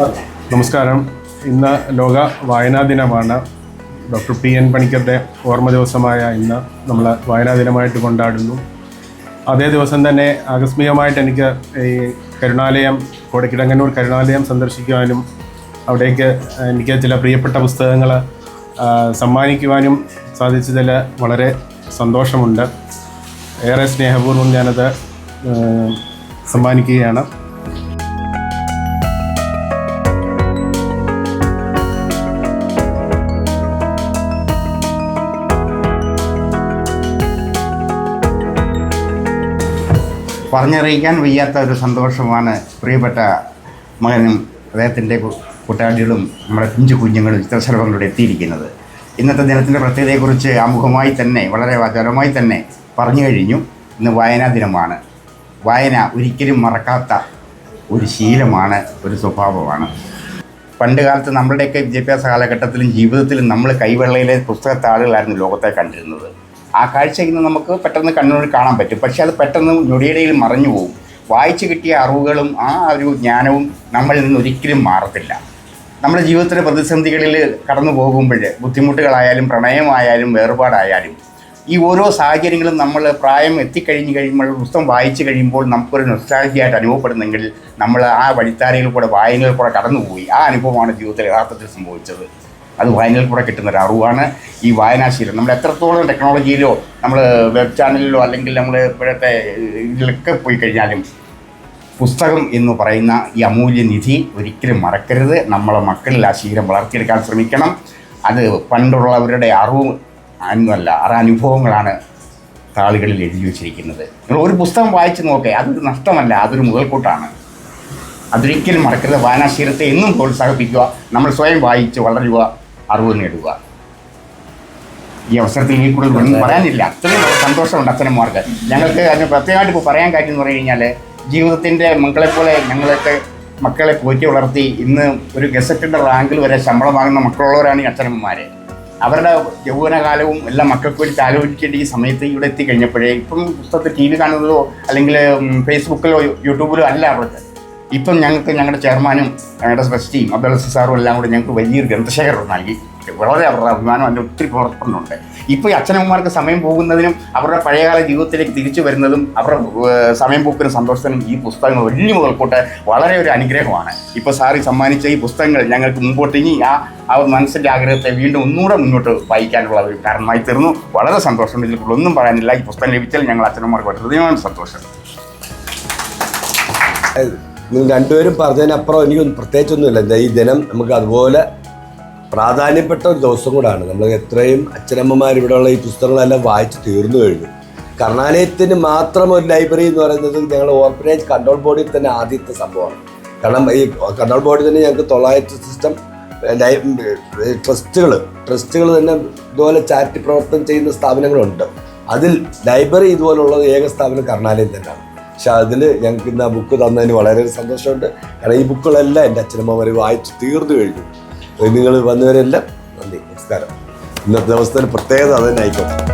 നമസ്കാരം. ഇന്ന് ലോക വായനാ ദിനമാണ്. ഡോക്ടർ പി എൻ പണിക്കരുടെ ഓർമ്മ ദിവസമായ ഇന്ന് നമ്മൾ വായനാ ദിനമായിട്ട് കൊണ്ടാടുന്നു. അതേ ദിവസം തന്നെ ആകസ്മികമായിട്ട് എനിക്ക് ഈ കരുണാലയം കോടക്കിടങ്ങന്നൂർ കരുണാലയം സന്ദർശിക്കുവാനും അവിടേക്ക് എനിക്ക് ചില പ്രിയപ്പെട്ട പുസ്തകങ്ങൾ സമ്മാനിക്കുവാനും സാധിച്ചതിൽ വളരെ സന്തോഷമുണ്ട്. ഏറെ സ്നേഹപൂർവം ഞാനത് സമ്മാനിക്കുകയാണ്. പറഞ്ഞറിയിക്കാൻ വയ്യാത്ത ഒരു സന്തോഷമാണ് പ്രിയപ്പെട്ട മകനും അദ്ദേഹത്തിന്റെ കൂട്ടാളികളും നമ്മുടെ പിഞ്ചു കുഞ്ഞുങ്ങളും ചിത്രശലഭങ്ങളുടെ എത്തിയിരിക്കുന്നത്. ഇന്നത്തെ ദിനത്തിന്റെ പ്രത്യേകതയെക്കുറിച്ച് ആമുഖമായി തന്നെ വളരെ വചനമായി തന്നെ പറഞ്ഞു കഴിഞ്ഞു. ഇന്ന് വായനാ ദിനമാണ്. വായന ഒരിക്കലും മറക്കാത്ത ഒരു ശീലമാണ് ഒരു സ്വഭാവമാണ്. പണ്ട് കാലത്ത് നമ്മളുടെയൊക്കെ വിദ്യാഭ്യാസ കാലഘട്ടത്തിലും ജീവിതത്തിലും നമ്മൾ കൈവെള്ളയിലെ പുസ്തകത്താളുകളായിരുന്നു ലോകത്തെ കണ്ടിരുന്നത്. ആ കാഴ്ച ഇന്ന് നമുക്ക് പെട്ടെന്ന് കണ്ണൂരിൽ കാണാൻ പറ്റും. പക്ഷേ അത് പെട്ടെന്ന് ഞൊടിയിടയിൽ മറഞ്ഞു പോകും വായിച്ചു കിട്ടിയ അറിവുകളും ആ ഒരു ജ്ഞാനവും നമ്മളിൽ നിന്ന് ഒരിക്കലും മാറത്തില്ല. നമ്മുടെ ജീവിതത്തിലെ പ്രതിസന്ധികളിൽ കടന്നു പോകുമ്പോൾ ബുദ്ധിമുട്ടുകളായാലും പ്രണയമായാലും വേർപാടായാലും ഈ ഓരോ സാഹചര്യങ്ങളും നമ്മൾ പ്രായം എത്തിക്കഴിഞ്ഞ് കഴിയുമ്പോൾ പുസ്തകം വായിച്ചു കഴിയുമ്പോൾ നമുക്കൊരു നൊസ്റ്റാജിയായിട്ട് അനുഭവപ്പെടുന്നെങ്കിൽ നമ്മൾ ആ വഴിത്താരയിൽ കൂടെ വായനയിൽ കൂടെ കടന്നുപോയി. ആ അനുഭവമാണ് ജീവിതത്തിൽ യഥാർത്ഥത്തിൽ സംഭവിച്ചത്. അത് വായനയിൽ കൂടെ കിട്ടുന്നൊരു അറിവാണ് ഈ വായനാശീലം. നമ്മൾ എത്രത്തോളം ടെക്നോളജിയിലോ നമ്മൾ വെബ് ചാനലിലോ അല്ലെങ്കിൽ നമ്മൾ ഇപ്പോഴത്തെ ഇതിലൊക്കെ പോയി കഴിഞ്ഞാലും പുസ്തകം എന്ന് പറയുന്ന ഈ അമൂല്യ നിധി ഒരിക്കലും മറക്കരുത്. നമ്മളെ മക്കളിൽ ആ ശീലം വളർത്തിയെടുക്കാൻ ശ്രമിക്കണം. അത് പണ്ടുള്ളവരുടെ അറിവ് ആ അനുഭവങ്ങളാണ് താളുകളിൽ എഴുതി വച്ചിരിക്കുന്നത്. നിങ്ങൾ ഒരു പുസ്തകം വായിച്ച് നോക്കേ അതൊരു നഷ്ടമല്ല അതൊരു മുതൽക്കൂട്ടാണ്. അതൊരിക്കലും മറക്കരുത്. വായനാശീലത്തെ എന്നും പ്രോത്സാഹിപ്പിക്കുക. നമ്മൾ സ്വയം വായിച്ച് വളരുക. അറിവ് നേടുക. ഈ അവസരത്തിൽ ഈ കൂടുതൽ ഒന്നും പറയാനില്ല. അത്രയും സന്തോഷമുണ്ട് അച്ഛനന്മാർക്ക് ഞങ്ങൾക്ക് അതിന് പ്രത്യേകമായിട്ട് ഇപ്പോൾ പറയാൻ കാര്യം എന്ന് പറഞ്ഞു കഴിഞ്ഞാൽ ജീവിതത്തിന്റെ മക്കളെപ്പോലെ ഞങ്ങളൊക്കെ മക്കളെ പോറ്റി വളർത്തി ഇന്ന് ഒരു ഗസറ്റിന്റെ റാങ്കിൽ വരെ ശമ്പളം വാങ്ങുന്ന മക്കളുള്ളവരാണ് ഈ അച്ഛനമ്മമാർ അവരുടെ യൗവനകാലവും എല്ലാം മക്കൾക്ക് വേണ്ടി ആലോചിക്കേണ്ട ഈ സമയത്ത് ഇവിടെ എത്തിക്കഴിഞ്ഞപ്പോഴേ ഇപ്പം പുസ്തകത്തിൽ ടി വി കാണുന്നതോ അല്ലെങ്കിൽ ഫേസ്ബുക്കിലോ യൂട്യൂബിലോ അല്ല അവർക്ക്. ഇപ്പം ഞങ്ങൾക്ക് ഞങ്ങളുടെ ചെയർമാനും ഞങ്ങളുടെ ട്രസ്റ്റിയും അബ്ദുൾ സാറും എല്ലാം കൂടെ ഞങ്ങൾക്ക് വലിയൊരു ഗ്രന്ഥശേഖരം നൽകി. വളരെ അവരുടെ അഭിമാനം അതിന്റെ ഒത്തിരി പ്രവർത്തനമുണ്ട് ഇപ്പോൾ ഈ അച്ഛനമ്മമാർക്ക് സമയം പോകുന്നതിനും അവരുടെ പഴയകാല ജീവിതത്തിലേക്ക് തിരിച്ചു വരുന്നതും അവരുടെ സമയം പോക്കിനും സന്തോഷത്തിനും ഈ പുസ്തകങ്ങൾ വലിയ മുതൽക്കൂട്ട് വളരെ ഒരു അനുഗ്രഹമാണ്. ഇപ്പോൾ സാറി സമ്മാനിച്ച ഈ പുസ്തകങ്ങൾ ഞങ്ങൾക്ക് മുമ്പോട്ട് ഇനി ആ ആ മനസ്സിന്റെ ആഗ്രഹത്തെ വീണ്ടും ഒന്നുകൂടെ മുന്നോട്ട് വായിക്കാനുള്ള ഒരു കാരണമായി തീർന്നു. വളരെ സന്തോഷമുണ്ട്. ഇതിൽ ഒന്നും പറയാനില്ല. ഈ പുസ്തകം ലഭിച്ചാൽ ഞങ്ങൾ അച്ഛനമ്മമാർക്ക് വളരെയധികം സന്തോഷം. നിങ്ങൾ രണ്ടുപേരും പറഞ്ഞതിനപ്പുറം എനിക്കൊന്നും പ്രത്യേകിച്ചൊന്നുമില്ല. ഈ ദിനം നമുക്ക് അതുപോലെ പ്രാധാന്യപ്പെട്ട ഒരു ദിവസം കൂടാണ്. നമ്മൾ എത്രയും അച്ഛനമ്മമാർ ഇവിടെയുള്ള ഈ പുസ്തകങ്ങളെല്ലാം വായിച്ച് തീർന്നു കഴിഞ്ഞു. കർണാലയത്തിന് മാത്രം ഒരു ലൈബ്രറി എന്ന് പറയുന്നത് ഞങ്ങൾ ഓർഫനേജ് കൺട്രോൾ ബോർഡിൽ തന്നെ ആദ്യത്തെ സംഭവമാണ്. കാരണം ഈ കൺട്രോൾ ബോർഡിൽ തന്നെ ഞങ്ങൾക്ക് തൊള്ളായിരത്തി സിസ്റ്റം ട്രസ്റ്റുകൾ ട്രസ്റ്റുകൾ തന്നെ ഇതുപോലെ ചാരിറ്റി പ്രവർത്തനം ചെയ്യുന്ന സ്ഥാപനങ്ങളുണ്ട്. അതിൽ ലൈബ്രറി ഇതുപോലുള്ള ഏക സ്ഥാപനം കർണാലയം തന്നെയാണ്. പക്ഷെ അതിൽ ഞങ്ങൾക്ക് ഇന്ന് ആ ബുക്ക് തന്നതിന് വളരെ സന്തോഷമുണ്ട്. കാരണം ഈ ബുക്കുകളെല്ലാം എന്റെ അച്ഛനമ്മമാർ വായിച്ച് തീർന്നു കഴിഞ്ഞു. നിങ്ങൾ വന്നവരെല്ലാം നന്ദി നമസ്കാരം. ഇന്നത്തെ ദിവസത്തിന് പ്രത്യേകത അത് തന്നെ ആയിക്കോട്ടെ.